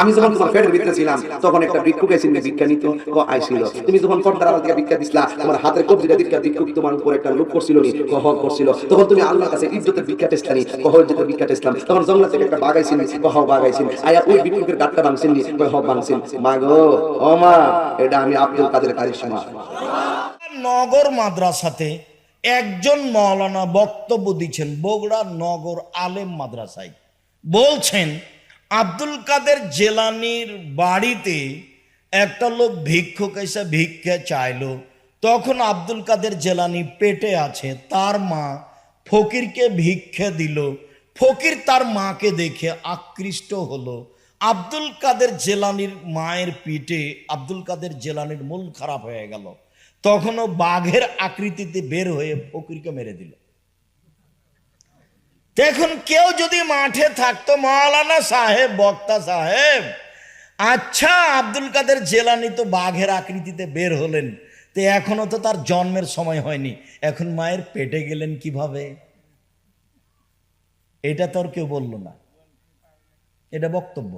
আমি যখন তোমার ভিতরে ছিলাম, তখন একটা ভিক্ষুক এসেছিল ভিক্ষা নিত তুমি যখন পর্দার ভিক্ষা দিছিলা, তোমার হাতের কবজিটা ভিক্ষা, ভিক্ষুক তোমার উপর একটা লোক করছিল করছিল। তখন তুমি কাছে ইজ্জতের ভিক্ষা টেস্টানি ভিক্ষা টেস্টলাম। তখন জঙ্গলা থেকে একটা আয়া ওই ভিক্ষুকের গাটটা মা গো, ও মা, এটা আমি আব্দুল কাদের কারিশমা নগর মাদ্রাসাতে একজন মৌলানা বক্তব্য দিচ্ছেন, বগুড়া নগর আলেম মাদ্রাসায়। বলছেন, আব্দুল কাদের জেলানির বাড়িতে একটা লোক ভিক্ষুক এসে ভিক্ষা চাইলো। তখন আব্দুল কাদের জেলানি পেটে আছে, তার মা ফকিরকে ভিক্ষা দিল। ফকির তার মাকে দেখে আকৃষ্ট হলো। আব্দুল কাদের জেলানির মায়ের পিঠে, আব্দুল কাদের জেলানির মূল খারাপ হয়ে গেল। তখনও বাঘের আকৃতিতে বের হয়ে ফকিরকে মেরে দিল। দেখুন, কেউ যদি মাঠে থাকতো মাওলানা সাহেব, বক্তা সাহেব আচ্ছা আব্দুল কাদের জেলানি তো বাঘের আকৃতিতে বের হলেন, তো এখনও তো তার জন্মের সময় হয়নি, এখন মায়ের পেটে গেলেন কীভাবে? এটা তো আর কেউ বলল না। এটা বক্তব্য।